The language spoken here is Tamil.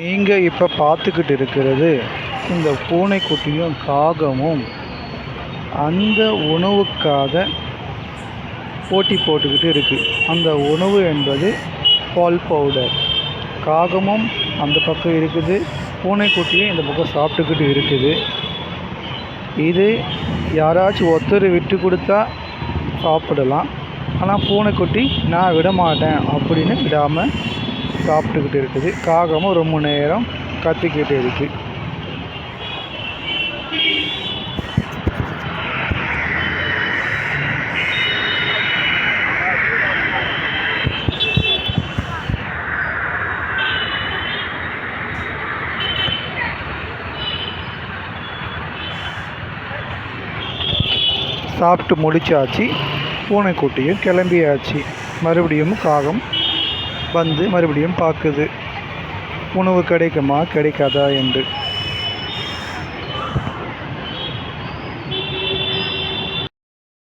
நீங்கள் இப்போ பார்த்துக்கிட்டு இருக்கிறது இந்த பூனைக்குட்டியும் காகமும். அந்த உணவுக்காக போட்டி போட்டுக்கிட்டு இருக்குது அந்த உணவு என்பது பால் பவுடர் காகமும் அந்த பக்கம் இருக்குது. பூனைக்குட்டியும் இந்த பக்கம் சாப்பிட்டுக்கிட்டு இருக்குது. இது யாராச்சும் ஒருத்தர் விட்டு கொடுத்தா சாப்பிடலாம். ஆனால் பூனைக்குட்டி நான் விட மாட்டேன் அப்படின்னு விடாமல் சாப்பிட்டுக்கிட்டு இருக்குது. காகமும் ரொம்ப நேரம் கத்திக்கிட்டு இருக்கு. சாப்பிட்டு முடிச்சாச்சு. பூனைக்குட்டியும் கிளம்பியாச்சு. மறுபடியும் காகம் வந்து மறுபடியும் பார்க்குது. உணவு கிடைக்குமா? கிடைக்காதா? என்று.